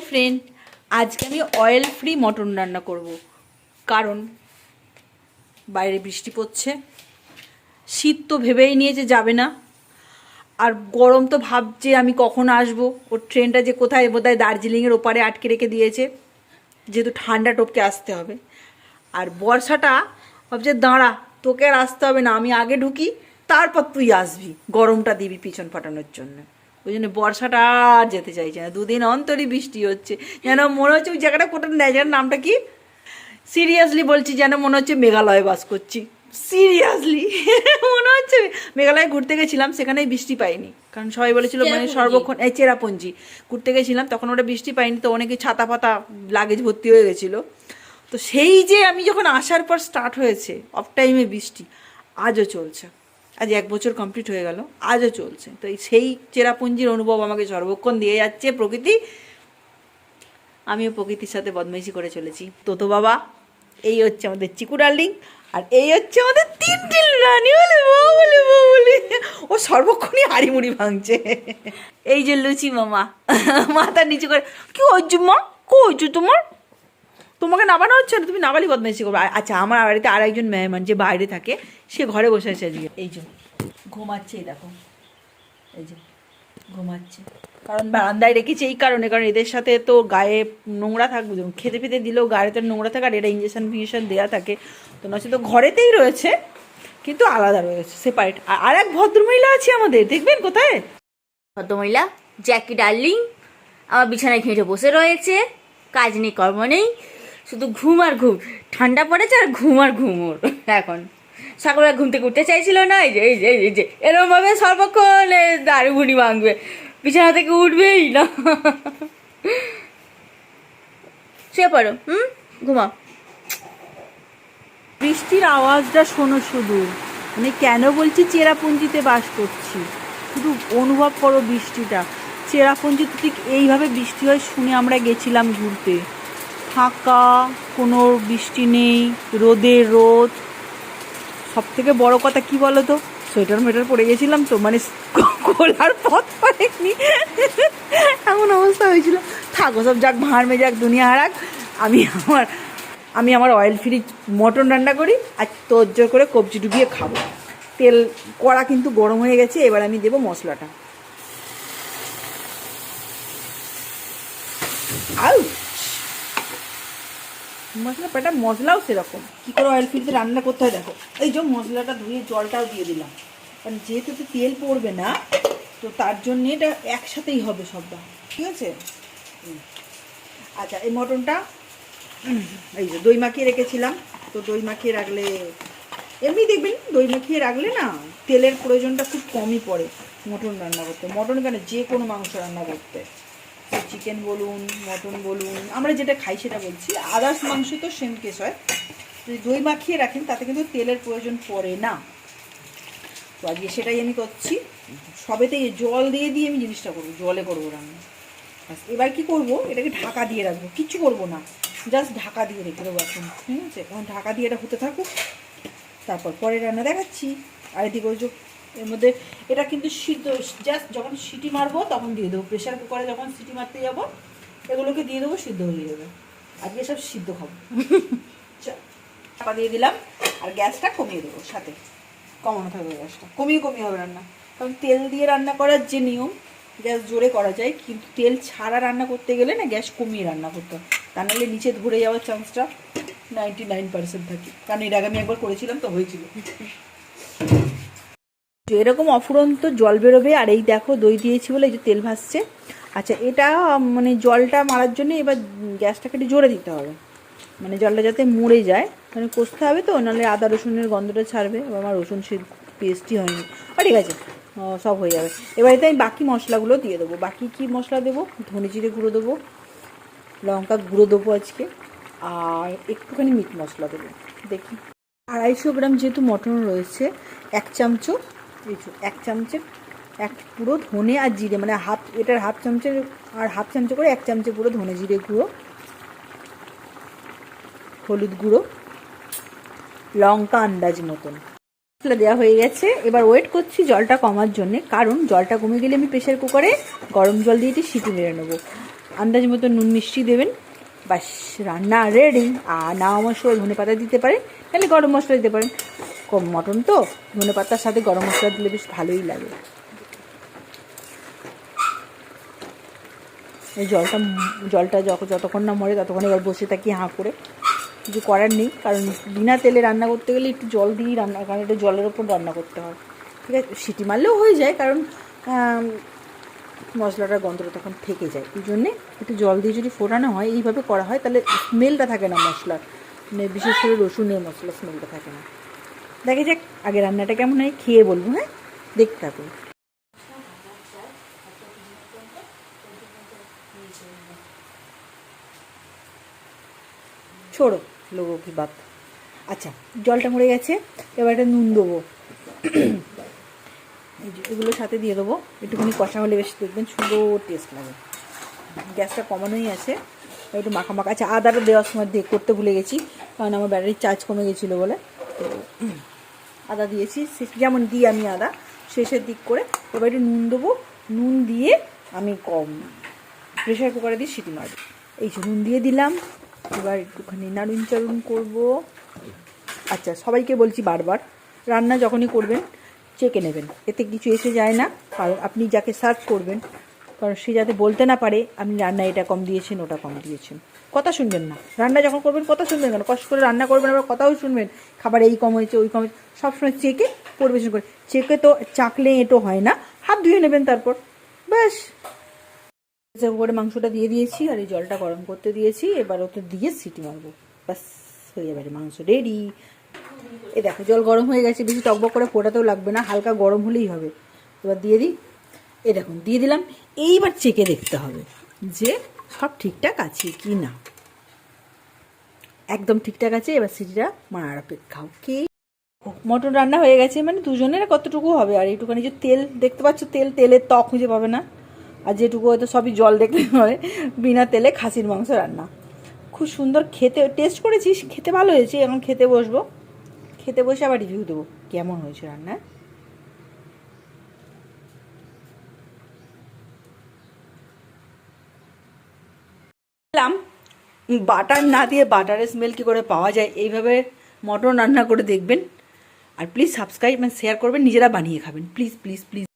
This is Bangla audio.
ফ্রেন্ড আজকে আমি অয়েল ফ্রি মটন রান্না করব। কারণ বাইরে বৃষ্টি পড়ছে। শীত তো ভেবেই নিয়েছে যাবে না। আর গরম তো ভাবছে আমি কখন আসব। ওর ট্রেনটা যে কোথায়, বোধহয় দার্জিলিংয়ের ওপারে আটকে রেখে দিয়েছে। যেহেতু ঠান্ডা টপকে আসতে হবে। আর বর্ষাটা ভাবছে, দাঁড়া, তোকে আর আসতে হবে না, আমি আগে ঢুকি, তারপর তুই আসবি। গরমটা দিবি পিছন ফাটানোর জন্য। ওই জন্য বর্ষাটা আর যেতে চাইছে না। দুদিন অন্তরই বৃষ্টি হচ্ছে। যেন মনে হচ্ছে ওই জায়গাটা কোথায় নেয় যেন নামটা কি? সিরিয়াসলি বলছি যেন মনে হচ্ছে মেঘালয়ে বাস করছি। সিরিয়াসলি মনে হচ্ছে? মেঘালয়ে ঘুরতে গেছিলাম সেখানেই বৃষ্টি পাইনি। কারণ সবাই বলেছিল মানে সর্বক্ষণ এই চেরাপুঞ্জি। ঘুরতে গেছিলাম তখন ওটা বৃষ্টি পাইনি তো অনেকে ছাতা পাতা লাগেজ ভর্তি হয়ে গেছিল। তো সেই যে আমি যখন আসার পর স্টার্ট হয়েছে অফ টাইমে বৃষ্টি আজও চলছে। আজ এক বছর কমপ্লিট হয়ে গেল, আজও চলছে। তো সেই চেরাপুঞ্জির অনুভব আমাকে সর্বক্ষণ দিয়ে যাচ্ছে প্রকৃতি। আমিও প্রকৃতির সাথে বদমাইশি করে চলেছি। তো তো বাবা, এই হচ্ছে আমাদের চিকু ডার্লিং, আর এই হচ্ছে আমাদের তিনটি রানী বলে বলে বলে ও সর্বক্ষণই হাড়িমুড়ি ভাঙছে। এই যে লুচি মামা, মাথা নিচে করে, কি হচ্ছে মা? কইছো তোমার? তোমাকে নামানো হচ্ছে না তুমি নামালি বদমাইশি করবে। আচ্ছা আমার বাড়িতে আর একজন মেহমান যে বাইরে থাকে, সে ঘরে বসে আছে আজকে। এই যে, ঘুমাচ্ছে, এই দেখো। এই যে, ঘুমাচ্ছে। কারণ বারান্দায় রেখেছি এই কারণে, কারণ এদের সাথে তো গায়ে নোংরা থাকবে যেমন খেতে ফেতে দিলেও গায়ে তো নোংরা থাকে, আর এটা ইঞ্জেকশন ফিঞ্জেকশন দেওয়া থাকে। তো নচে তো ঘরেতেই রয়েছে, কিন্তু আলাদা রয়েছে সেপারেট আর এক ভদ্রমহিলা আছে আমাদের, দেখবেন কোথায়? ভদ্রমহিলা, জ্যাকি ডার্লিং, আমার বিছানায় ঘেঁটে বসে রয়েছে, কাজ নেই, কর্ম নেই। শুধু ঘুম আর ঘুম। ঠান্ডা পড়েছে আর ঘুম আর ঘুম ওর, এখন। সকালবেলা ঘুম থেকে উঠতে চাইছিল না, এই যে এই যে এই যে, এরমভাবে সর্বক্ষণ বুড়ি ভাঙবে। বিছানা থেকে উঠবেই না। শুয়ে পড়ো, হুম? ঘুমাও। বৃষ্টির আওয়াজটা শোনো শুধু। মানে কেন বলছি চেরাপুঞ্জিতে বাস করছি? শুধু অনুভব করো বৃষ্টিটা। চেরাপুঞ্জিতে ঠিক এইভাবে বৃষ্টি হয় শুনে আমরা গেছিলাম ঘুরতে। ফাঁকা, কোনো বৃষ্টি নেই রোদের রোদ। সব থেকে বড় কথা কি বলো তো সোয়েটার মেটার পরে গেছিলাম তো মানে খোলার পথ পাইনি। এমন অবস্থা হয়েছিল। থাকো সব যাক, ভাঁড় যাক, দুনিয়া হারাক। আমি আমার আমি আমার অয়েল ফ্রি মটন রান্না করি আর তোর করে কবজি ডুবিয়ে খাব। তেল, কড়া কিন্তু গরম হয়ে গেছে, এবার আমি দেবো মশলাটা। আউ! মশলা পেটা মশলাও সেরকম। কী করে অয়েল ফ্রিতে রান্না করতে হয় দেখো। এই যে মশলাটা ধুয়ে জলটাও দিয়ে দিলাম। কারণ যেহেতু তো তেল পড়বে না, তো তার জন্য এটা একসাথেই হবে সবটা। ঠিক আছে। আচ্ছা এই মটনটা এই যে দই মাখিয়ে রেখেছিলাম। তো দই মাখিয়ে রাখলে, এমনি দেখবেন দই মাখিয়ে রাখলে না, তেলের প্রয়োজনটা খুব কমই পড়ে মটন রান্না করতে। মটন কেন? যে কোনো মাংস রান্না করতে। চিকেন বলুন মটন বলুন, আমরা যেটা খাই সেটা বলছি। আদার্স মাংস তো সেম কেস হয়। যদি দই মাখিয়ে রাখেন, তাতে কিন্তু তেলের প্রয়োজন পড়ে না। তো আজকে সেটাই আমি করছি। সবেতেই জল দিয়ে দিয়ে আমি জিনিসটা করব, জলে করব রান্না এবার কি করব? এটাকে ঢাকা দিয়ে রাখব, কিচ্ছু করব না। জাস্ট ঢাকা দিয়ে রেখে দেবো এখন, ঠিক আছে? এখন ঢাকা দিয়ে এটা হতে থাকুক। তারপর পরে রান্না দেখাচ্ছি। আর এদিকে ওই এর মধ্যে এটা কিন্তু সিদ্ধ জাস্ট যখন সিটি মারবো তখন দিয়ে দেবো। প্রেশার কুকারে যখন সিটি মারতে যাব এগুলোকে দিয়ে দেবো সিদ্ধ হয়ে যাবে। আজকে সব সিদ্ধ খাব। চাপা দিয়ে দিলাম আর গ্যাসটা কমিয়ে দেবো সাথে। কমানো থাকবে গ্যাসটা। কমিয়ে কমিয়ে হবে রান্না। কারণ তেল দিয়ে রান্না করার যে নিয়ম গ্যাস জোরে করা যায় কিন্তু তেল ছাড়া রান্না করতে গেলে না গ্যাস কমিয়ে রান্না করতে হয়। তা নাহলে নিচে ধরে যাওয়ার চান্সটা নাইনটি নাইন পার্সেন্ট থাকে। কারণ এর আগে আমি একবার করেছিলাম তো হয়েছিল। এরকম অফুরন্ত জল বেরোবে, আর এই দেখো দই দিয়েছি বলে এই যে তেল ভাসছে। আচ্ছা এটা মানে জলটা মারার জন্য এবার গ্যাসটাকে একটু জোরে দিতে হবে। মানে জলটা যাতে মরে যায়। মানে কষতে হবে তো, নাহলে আদা রসুনের গন্ধটা ছাড়বে। এবার আমার রসুন পেস্টই হয়নি। ও ঠিক আছে। সব হয়ে যাবে। এবার এতে আমি বাকি মশলাগুলো দিয়ে দেবো। বাকি কি মশলা দেবো? ধনে জিরে গুঁড়ো দেবো, লঙ্কা গুঁড়ো দেবো আজকে, আর একটুখানি মিট মশলা দেবো। দেখি। আড়াইশো গ্রাম যেহেতু মটন রয়েছে, এক চামচো এই এক চামচের এক পুরো ধনে আর জিরে মানে হাফ, এটার হাফ চামচের আর হাফ চামচে করে এক চামচে পুরো ধনে জিরে গুঁড়ো, হলুদ গুঁড়ো, লঙ্কা আন্দাজ মতন। মশলা দেওয়া হয়ে গেছে। এবার ওয়েট করছি জলটা কমার জন্য, কারণ জলটা কমে গেলে আমি প্রেশার কুকারে গরম জল দিয়ে একটু সিটি মেরে নেব। আন্দাজ মতো নুন মিষ্টি দেবেন। বাস, রান্না রেডি আর না আমার সময় ধনে পাতা দিতে পারেন তাহলে গরম মশলা দিতে পারেন। কম মটন তো, ধনে পাতার সাথে গরম মশলা দিলে বেশ ভালোই লাগে। এই জলটা জলটা যখন যতক্ষণ না মরে ততক্ষণ এবার বসে থাকি হাঁ করে। কিছু করার নেই, কারণ বিনা তেলে রান্না করতে গেলে একটু জল দিয়েই রান্না, কারণ এটা জলের ওপর রান্না করতে হয়। ঠিক আছে? সিটি মারলেও হয়ে যায়, কারণ মশলাটার গন্ধটা তখন থেকে যায়। এই জন্যে একটু জল দিয়ে যদি ফোটানো হয়, এইভাবে করা হয়, তাহলে স্মেলটা থাকে না মশলার। মানে বিশেষ করে রসুনের মশলা স্মেলটা থাকে না। দেখা যাক আগে রান্নাটা কেমন হয়, খেয়ে বলব হ্যাঁ? দেখতে থাকুন। ছোড়ো লোগো কি বাপ। আচ্ছা জলটা মরে গেছে, এবার এটা নুন দেবো। এগুলো সাথে দিয়ে দেবো। একটুখানি কষা হলে বেশ দেখবেন সুন্দর টেস্ট লাগে। গ্যাসটা কমানোই আছে। একটু মাখা মাখা আচ্ছা আদাটা দেওয়ার সময় করতে ভুলে গেছি, কারণ আমার ব্যাটারির চার্জ কমে গেছিল বলে। তো আদা দিয়েছি। যেমন দিই আমি আদা, শেষের দিক করে এবার একটু নুন দেবো। নুন দিয়ে আমি কম প্রেশার কুকারে দিয়ে সিটি মারব। এই যে নুন দিয়ে দিলাম। এবার একটুখানি নাড়ুন চাড়ুন করব। আচ্ছা সবাইকে বলছি বারবার, রান্না যখনই করবেন, চেকে নেবেন। এতে কিছু এসে যায় না। কারণ আপনি যাকে সার্ভ করবেন কারণ সে যাতে বলতে না পারে আপনি রান্না এটা কম দিয়েছেন ওটা কম দিয়েছেন কথা শুনবেন না। রান্না যখন করবেন, কথা শুনবেন কেন? কষ্ট করে রান্না করবেন, আবার কথাও শুনবেন। খাবার এই কম হয়েছে, ওই কম হয়েছে। সবসময় চেকে, পরিবেশন করে। চেকে তো চাকলে এটো হয় না। হাত ধুয়ে নেবেন তারপর। ব্যাস। করে মাংসটা দিয়ে দিয়েছি, আর এই জলটা গরম করতে দিয়েছি। এবার ওতে দিয়ে সিটি মারবো ব্যাস, হয়ে যাবে মাংস রেডি। এ দেখো, জল গরম হয়ে গেছে, বেশি টকবক করে ফোটাতেও লাগবে না। হালকা গরম হলেই হবে। এবার দিয়ে দিই। এই দেখুন, দিয়ে দিলাম। এইবার চেকে দেখতে হবে যে সব ঠিকঠাক আছে কি না। একদম ঠিকঠাক আছে, এবার সিটিটা মারার অপেক্ষা, ওকে? মটন রান্না হয়ে গেছে মানে দুজনের কতটুকু হবে? আর এইটুখানি যে তেল, দেখতে পাচ্ছ তেল, তেলের ত্বক খুঁজে পাবে না। আর যেটুকু হয়তো সবই জল দেখতে হয় বিনা তেলে খাসির মাংস রান্না। খুব সুন্দর খেতে টেস্ট করেছিস? খেতে ভালো হয়েছে, এখন খেতে বসবো। খেতে বসে আবার রিভিউ দেবো, কেমন হয়েছে রান্না বাটার না দিয়ে বাটারের স্মেল কী করে পাওয়া যায়, এইভাবে মটন রান্না করে দেখবেন। আর প্লিজ সাবস্ক্রাইব মানে শেয়ার করবেন, নিজেরা বানিয়ে খাবেন। Please please please